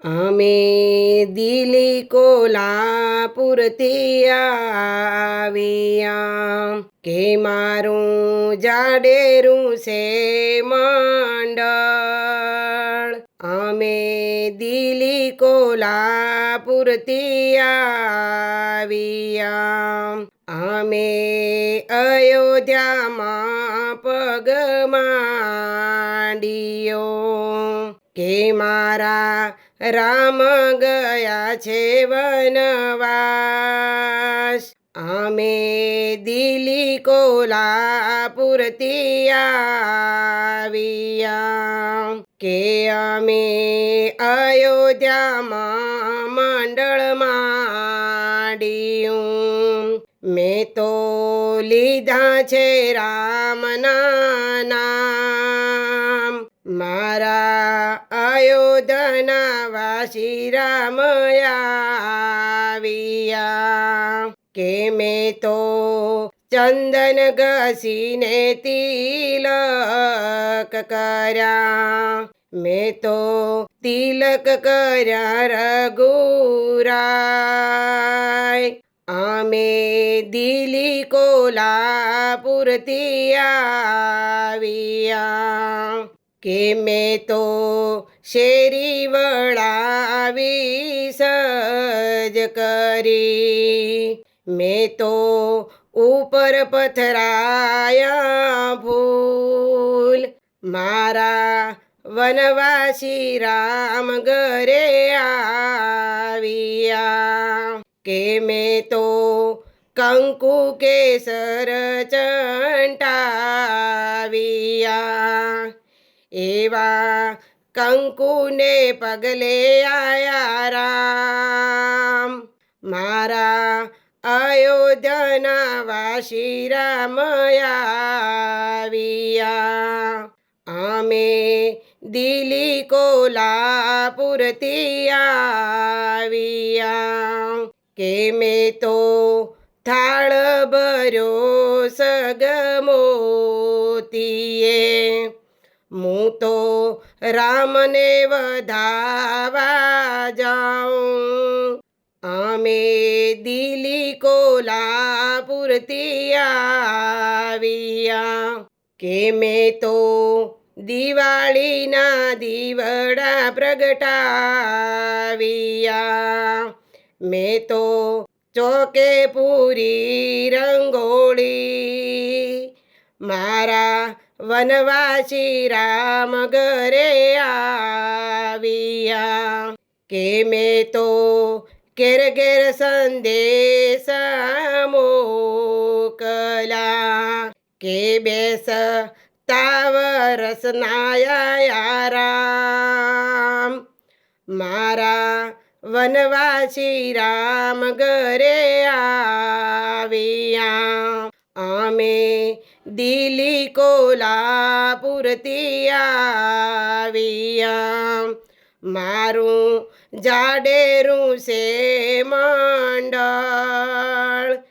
અમે દિલી કોલ્હાપુરથી આવ્યા કે મારું જાડેરું છે મંડળ અમે દિલી કોલ્હાપુરથી આવ્યા અમે અયોધ્યામાં પગ માંડિયો કે મારા રામ ગયા છે વનવાસ. અમે દિલી કોલાપુરતી આવ્યા. કે અમે અયોધ્યામાં મંડળ માંડિયું. મેં તો લીધા છે રામના નામ. મારા વાસી રામ કે મેં તો ચંદન ઘસીને તિલક કર્યા. મેં તો તિલક કર્યા રઘુરાય. અમે દિલી કોલા પૂરતી આવ્યા. કે મેં તો શેરી વળાવી સજ કરી. મેં તો ઉપર પથરાયા ભૂલ મારા વનવાસી રામ ઘરે આવ્યા. કે મેં તો કંકુ કેસર ચંટાવ્યા. એવા કંકુને પગલે આયા રામ. મારા અયોધ્યાના વાસી રામયાવિયા અમે દિલી કોલ્હાપુરથી આવ્યા. કે મેં તો થાળ ભર્યો સગમોતીએ હું તો રામને વધાવા જાઉં. અમે દિલી કોલ્હાપુરથી આવ્યા. કે મેં તો દિવાળીના દીવડા પ્રગટાવ્યા. મેં તો ચોકે પૂરી રંગોળી. મારા વનવાસી રામ ઘરે આવ્યા. કે મેં તો ઘેર ઘેર સંદેશ મોકલા. કે બેસ તાવરસ નાયા રામ મારા વનવાસી રામ ઘરે આવ્યા. અમે દિલી કોલ્હાપુરથી આવ્યા. મારું જાડેરું છે મંડળ.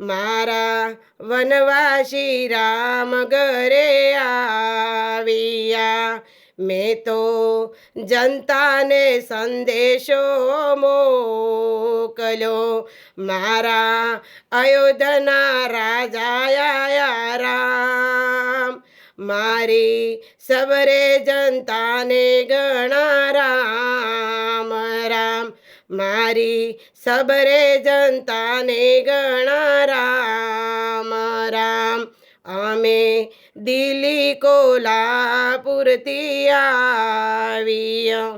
મારા વનવાસી રામ ઘરે આવ્યા. મેં તો જનતાને સંદેશો મોકલ્યો. મારા અયોધ્યાના રાજાયા રામ મારી સબરે જનતાને ગણા રામ મારી સબરે જનતાને ગણા રામ અમે દિલી કોલ્હાપુરથી આવ્યા